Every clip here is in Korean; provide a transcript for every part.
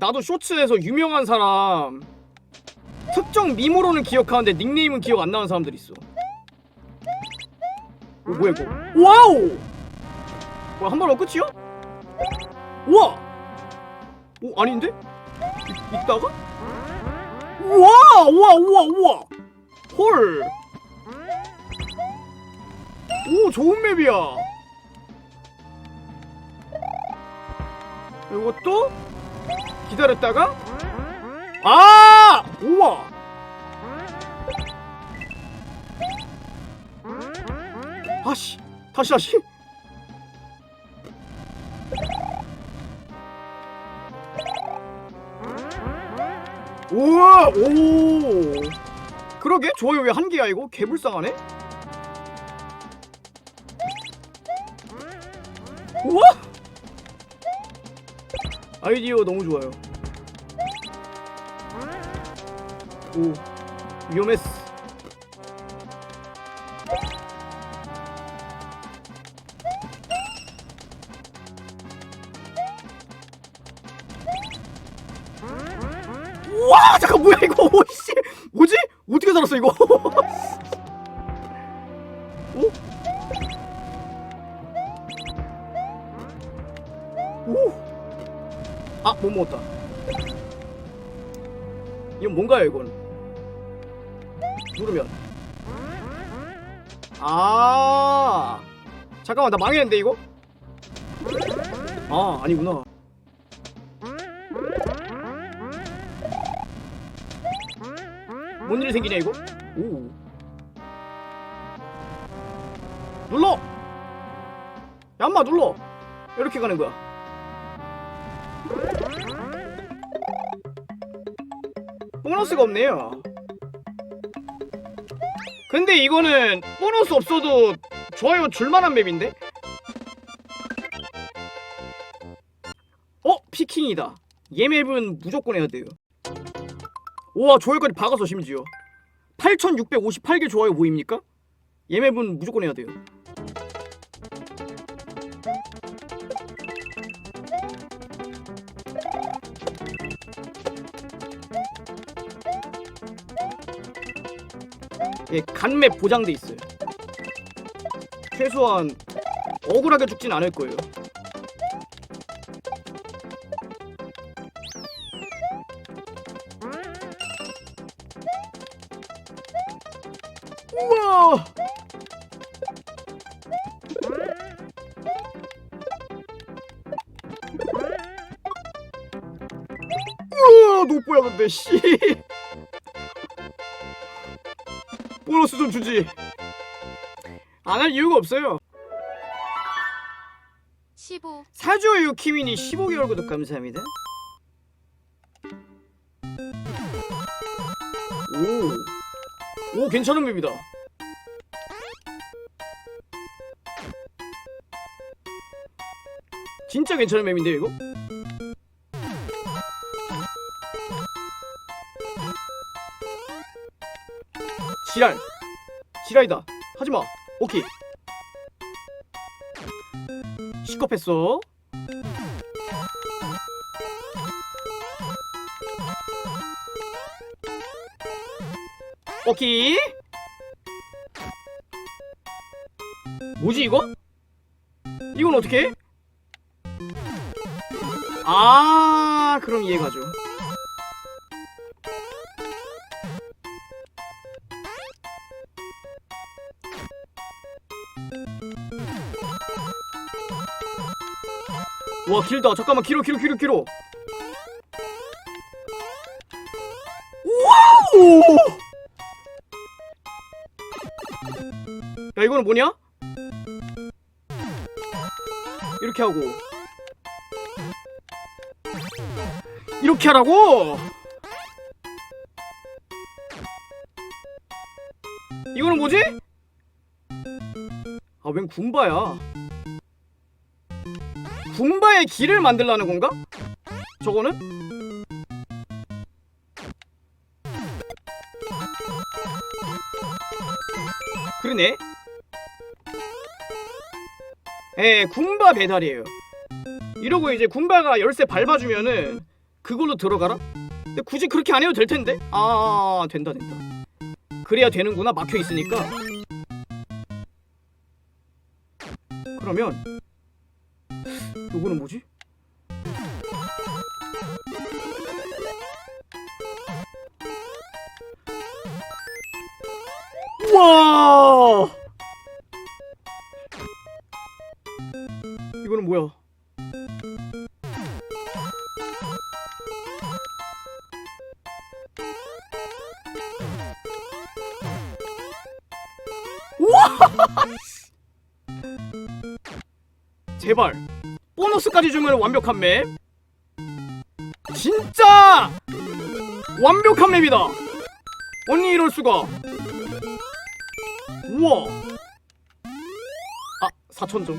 나도 쇼츠에서 유명한 사람 특정 미모로는 기억하는데 닉네임은 기억 안 나는 사람들 있어. 어, 뭐야 이거? 와우! 뭐야 한 번로 끝이야? 우와! 오 아닌데? 이, 있다가? 우와! 우와 우와 우와! 헐! 오 좋은 맵이야. 이것도 기다렸다가? 아! 우와! 아씨 다시 다시. 우와 오. 그러게 좋아요. 왜 한 개야 이거? 개불쌍하네. 우와 아이디어 너무 좋아요. 오 위험했어. 와 잠깐 뭐야 이거 이건 뭔가요 이건 누르면 아 잠깐만 나 망했는데 이거 아 아니구나 뭔 일이 생기냐 이거? 오. 눌러! 야, 엄마 눌러! 이렇게 가는 거야. 보너스가 없네요. 근데 이거는 보너스 없어도 좋아요 줄만한 맵인데? 어? 피킹이다. 얘 맵은 무조건 해야 돼요. 우와 좋아요까지 박았어 심지어 8658개 좋아요 보입니까? 얘 맵은 무조건 해야 돼요 예, 간맵 보장돼 있어요 최소한 억울하게 죽진 않을 거예요 우와! 우와, 노뽀야 근데 씨. 보너스 좀 주지. 안 할 이유가 없어요. 15 사주유 키미니 15개월 구독 감사합니다. 오, 오 괜찮은 맵이다. 진짜 괜찮은 맵인데 이거? 지랄, 지랄이다. 하지마. 오케이. 시겁했어. 오케이. 뭐지 이거? 이건 어떻게? 해? 아, 그럼 이해가죠. 와 길다. 잠깐만 길어 길어 길어 길어 와우! 야 이거는 뭐냐? 이렇게 하고. 이렇게 하라고? 이거는 뭐지? 아 웬 군바야 군바의 길을 만들라는 건가? 저거는? 그러네. 예, 군바 배달이에요. 이러고 이제 군바가 열쇠 밟아주면은 그걸로 들어가라? 근데 굳이 그렇게 안 해도 될 텐데? 아 된다 된다 그래야 되는구나 막혀 있으니까 그러면 요거는 뭐지? 우와 이거는 뭐야? 제발 보너스까지 주면 완벽한 맵. 진짜 완벽한 맵이다. 언니 이럴 수가. 우와. 아 4천 점.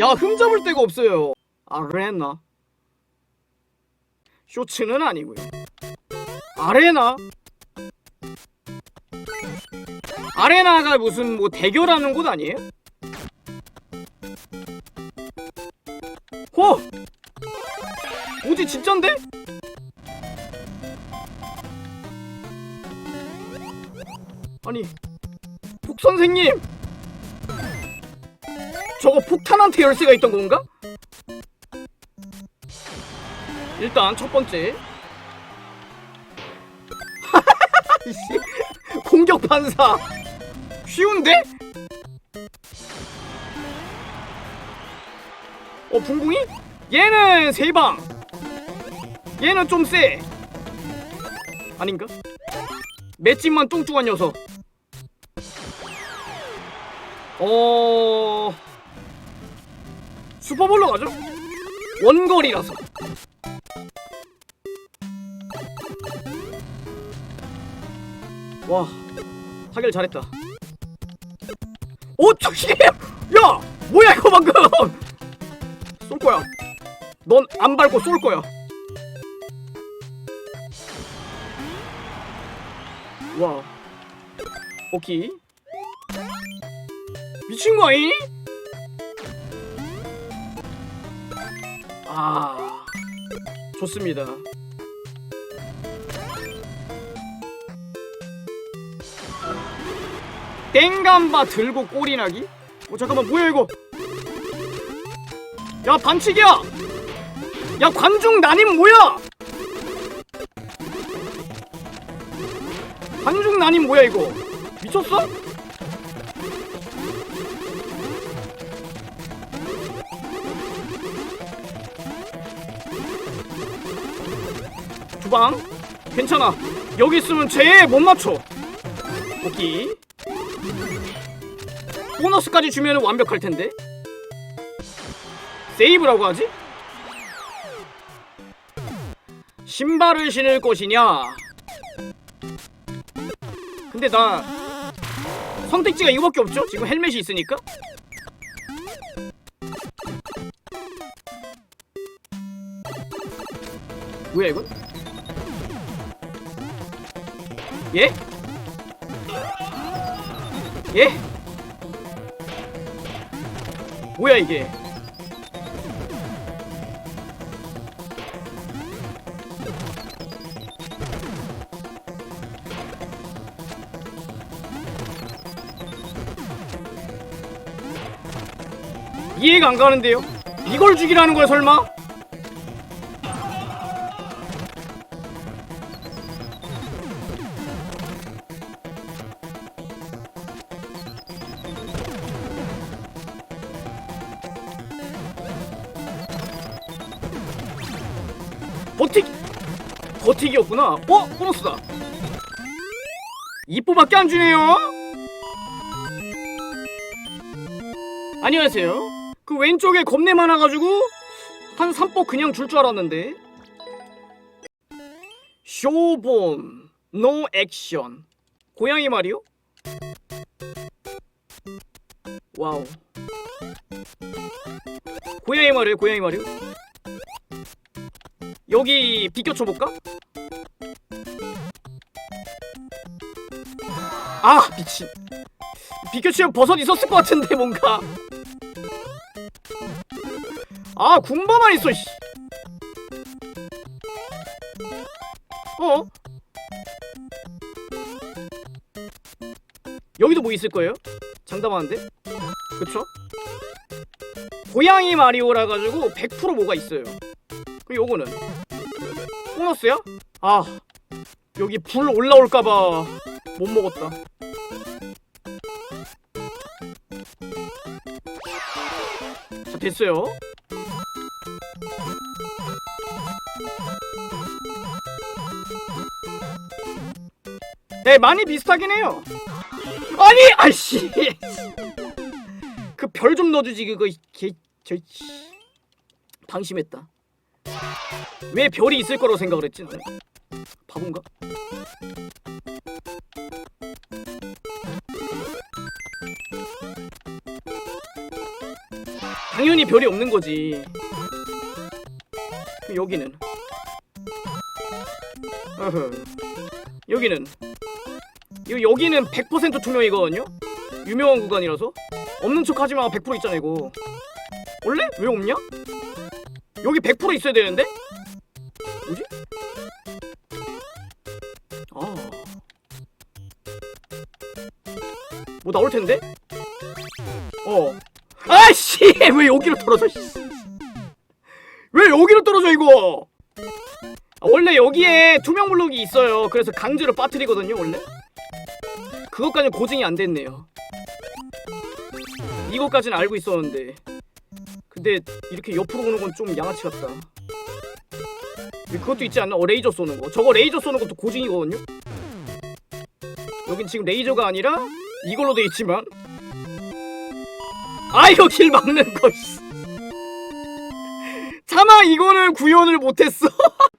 야 흠잡을 데가 없어요. 아레나. 쇼츠는 아니고요. 아레나. 아레나가 무슨 뭐 대결하는 곳 아니에요? 호! 뭐지 진짠데? 아니 폭 선생님 저거 폭탄한테 열쇠가 있던 건가? 일단 첫 번째 공격 반사 쉬운데? 어 붕붕이? 얘는 세방 얘는 좀 세 아닌가? 맷집만 뚱뚱한 녀석 어... 슈퍼볼로 가죠? 원거리라서 와 타결 잘했다 오 저기 야 뭐야 이거 방금? 쏠 거야. 넌 안 밟고 쏠 거야. 와. 오케이. 미친 거 아니니? 아 좋습니다 땡감바 들고 꼬리나기? 어 잠깐만 뭐야 이거? 야 반칙이야! 야 관중 난임 뭐야? 관중 난임 뭐야 이거? 미쳤어? 주방? 괜찮아. 여기 있으면 쟤 못 맞춰. 오케이 보너스까지 주면 완벽할 텐데 세이브라고 하지? 신발을 신을 것이냐 근데 나 선택지가 이거밖에 없죠? 지금 헬멧이 있으니까 뭐야 이건? 예? 예? 뭐야 이게? 이해가 안 가는데요? 이걸 죽이라는 거야 설마? 버티기 버티기였구나. 어 보너스다. 이뽀밖에 안 주네요. 안녕하세요. 그 왼쪽에 겁내 많아가지고 한 3뽀 그냥 줄 줄 알았는데. 쇼본 노 액션 고양이 말이요? 와우 고양이 말이요 고양이 말이요? 여기 비껴쳐 볼까? 아 미친 비껴치면 버섯 있었을 것 같은데 뭔가 아 군바만 있어 씨. 어? 여기도 뭐 있을 거예요? 장담하는데? 그쵸? 고양이 마리오라 가지고 100% 뭐가 있어요. 그리고 요거는 보너스야? 아 여기 불 올라올까봐 못 먹었다. 자 됐어요. 네 많이 비슷하긴 해요. 아니 아씨 그 별 좀 넣어주지 그거 개저 방심했다. 왜 별이 있을 거라고 생각을 했지 바본가? 당연히 별이 없는 거지. 여기는. 여기는 이거 여기는 100% 투명이거든요. 유명한 구간이라서 없는 척하지 마. 100% 있잖아 이거. 원래 왜 없냐? 여기 100% 있어야 되는데? 뭐지? 아. 뭐 나올 텐데? 어. 아씨! 왜 여기로 떨어져? 씨. 왜 여기로 떨어져 이거? 아, 원래 여기에 투명 블록이 있어요. 그래서 강제로 빠뜨리거든요, 원래. 그것까지 고증이 안 됐네요. 이것까지는 알고 있었는데. 근데 이렇게 옆으로 오는 건 좀 양아치 같다. 그것도 있지 않나? 어, 레이저 쏘는 거. 저거 레이저 쏘는 것도 고증이거든요. 여긴 지금 레이저가 아니라 이걸로 돼 있지만. 아 이거 길 막는 거. 씨. 차마 이거는 구현을 못했어.